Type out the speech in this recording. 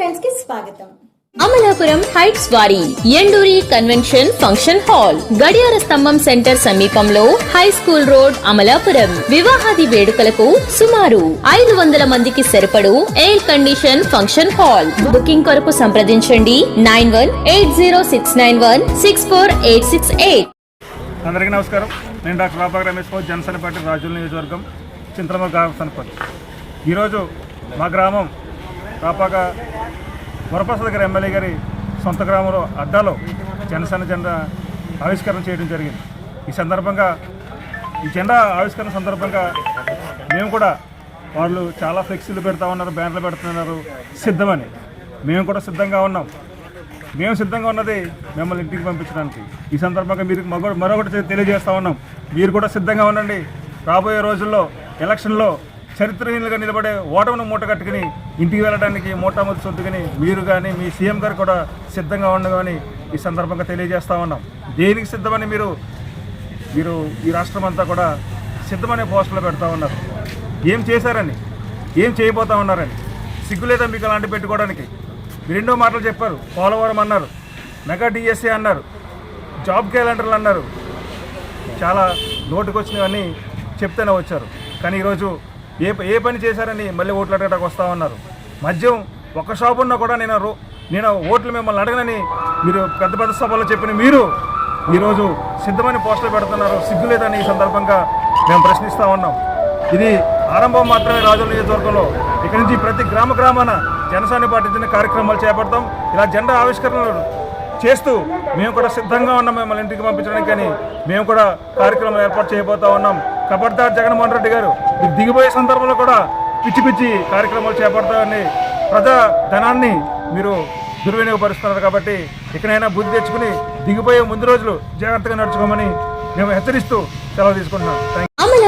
టైమ్స్కి స్వాగతం. అమలాపురం హైట్స్ వారి Enduri convention function hall గడియార స్తంభం సెంటర్ సమీపంలో హై స్కూల్ రోడ్ అమలాపురం. వివాహాది వేడుకలకు సుమారు ఐదు వందల మందికి సరిపడు air condition function hall. Booking కొరకు సంప్రదించండి. Nine one eight zero six nine one six four eight six eight. అందరికీ నమస్కారం. నేను డాక్టర్ రమేష్ బాబు జనసేన పార్టీ రాజుల నియోజకవర్గం గ్రామ ఈరోజు మా గ్రామం కాపాక వరప్రసాద్ గారి ఎమ్మెల్యే గారి సొంత గ్రామంలో అడ్డాలో జనసేన జెండా ఆవిష్కరణ చేయడం జరిగింది. ఈ సందర్భంగా ఈ జెండా ఆవిష్కరణ సందర్భంగా మేము కూడా వాళ్ళు చాలా ఫ్లెక్సీలు పెడతా ఉన్నారు బ్యానర్లు పెడుతున్నారు సిద్ధమని. మేము కూడా సిద్ధంగా ఉన్నాం. మేము సిద్ధంగా ఉన్నది మిమ్మల్ని ఇంటికి పంపించడానికి. ఈ సందర్భంగా మీరు మగ మరొకటి తెలియజేస్తూ ఉన్నాం. మీరు కూడా సిద్ధంగా ఉండండి. రాబోయే రోజుల్లో ఎలక్షన్లో చరిత్రహీనులుగా నిలబడే ఓటమిని మూట కట్టుకుని ఇంటికి వెళ్ళడానికి మూటాముది సొత్తుకుని మీరు కానీ మీ సీఎం గారు కూడా సిద్ధంగా ఉండమని ఈ సందర్భంగా తెలియజేస్తా ఉన్నాం. దేనికి సిద్ధమని మీరు మీరు ఈ రాష్ట్రం అంతా కూడా సిద్ధమనే పోస్టులు పెడతా ఉన్నారు. ఏం చేశారని ఏం చేయబోతా ఉన్నారని సిగ్గు లేదా మీకు అలాంటి పెట్టుకోవడానికి. రెండో మాటలు చెప్పారు పోలవరం అన్నారు మెగా డిఎస్ఏ అన్నారు జాబ్ క్యాలెండర్లు అన్నారు. చాలా నోటుకొచ్చినవన్నీ చెప్తేనే వచ్చారు. కానీ ఈరోజు ఏ ఏ పని చేశారని మళ్ళీ ఓట్లు అడగడానికి వస్తూ ఉన్నారు. మద్యం ఒక షాపు ఉన్నా కూడా నేను రో నేను ఓట్లు మిమ్మల్ని అడగనని మీరు పెద్ద పెద్ద సభలో చెప్పిన మీరు ఈరోజు సిద్ధమైన పోస్టులు పెడుతున్నారు. సిగ్గు లేదని ఈ సందర్భంగా మేము ప్రశ్నిస్తూ ఉన్నాం. ఇది ఆరంభం మాత్రమే రాజుల నియోజకవర్గంలో. ఇక్కడి నుంచి ప్రతి గ్రామ గ్రామాన జనసేన పాటించిన కార్యక్రమాలు చేపడతాం. ఇలా జెండా ఆవిష్కరణలు చేస్తూ మేము కూడా సిద్ధంగా ఉన్నాం మిమ్మల్ని ఇంటికి పంపించడానికి కానీ మేము కూడా కార్యక్రమం ఏర్పాటు చేయబోతా ఉన్నాం. కబడ్దార్ జగన్మోహన్ రెడ్డి గారు దిగిపోయే సందర్భంలో కూడా పిచ్చి పిచ్చి కార్యక్రమాలు చేపడతామని ప్రజా ధనాన్ని మీరు దుర్వినియోగపరుస్తున్నారు కాబట్టి ఇకనైనా బుద్ధి తెచ్చుకుని దిగిపోయే ముందు రోజులు జాగ్రత్తగా నడుచుకోమని మేము హెచ్చరిస్తూ సెలవు తీసుకుంటున్నాం. థ్యాంక్